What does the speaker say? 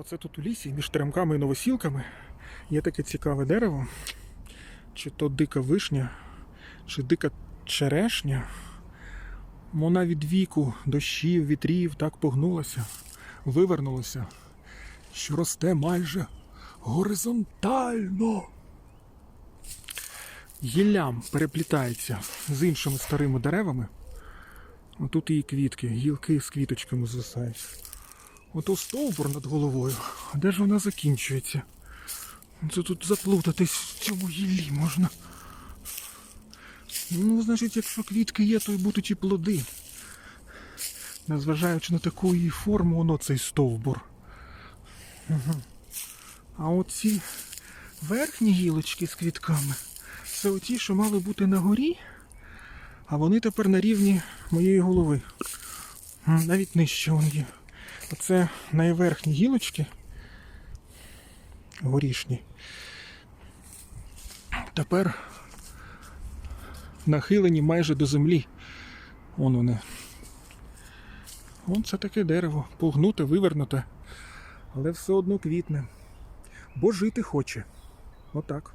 Оце тут у лісі між теремками і новосілками є таке цікаве дерево. Чи то дика вишня, чи дика черешня. Вона від віку, дощів, вітрів так погнулася, вивернулася, що росте майже горизонтально. Гіллям переплітається з іншими старими деревами. Отут її квітки, гілки з квіточками звисають. Ото стовбур над головою. А де ж вона закінчується? Це тут заплутатись в цьому гіллі можна. Ну, значить, якщо квітки є, то й будуть і плоди. Незважаючи на таку її форму, воно цей стовбур. Угу. А оці верхні гілочки з квітками це оті, що мали бути на горі, а вони тепер на рівні моєї голови. Навіть нижче вони є. Оце найверхні гілочки горішні. Тепер нахилені майже до землі. Вон вони. Вон це таке дерево, погнуте, вивернуте, але все одно квітне. Бо жити хоче. Отак.